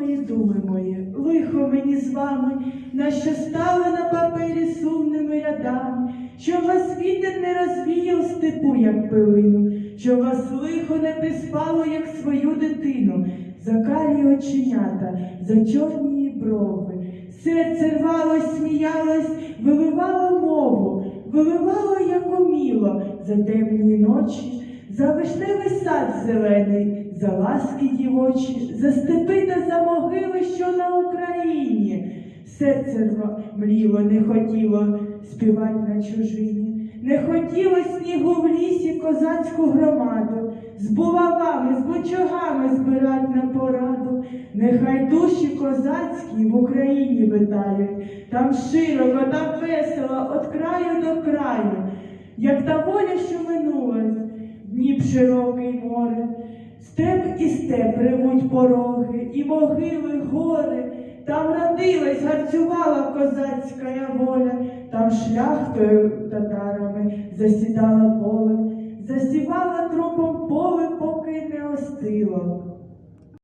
мої, думи мої, лихо мені з вами, на що стали на папері сумними рядами, що вас вітер не розвіяв степу, як пилину, що вас лихо не приспало, як свою дитину, за карі оченята, за чорні брови. Серце рвалось, сміялось, виливало мову, виливало, як уміло, за темні ночі, за вишневий сад зелений, за ласки дівочі, за степи та за могили, що на Україні. Серце мліло, не хотіло співать на чужині, не хотіло снігу в лісі козацьку громаду, з булавами, з бочогами збирать на пораду. Нехай душі козацькі в Україні витають, там широко, там весело, от краю до краю, як та воля, що море, степ і степ ревуть пороги, і могили, гори, там родилась, гарцювала козацька воля, там шляхтою татарами засідала поле, засівала трупом поле, поки не остило.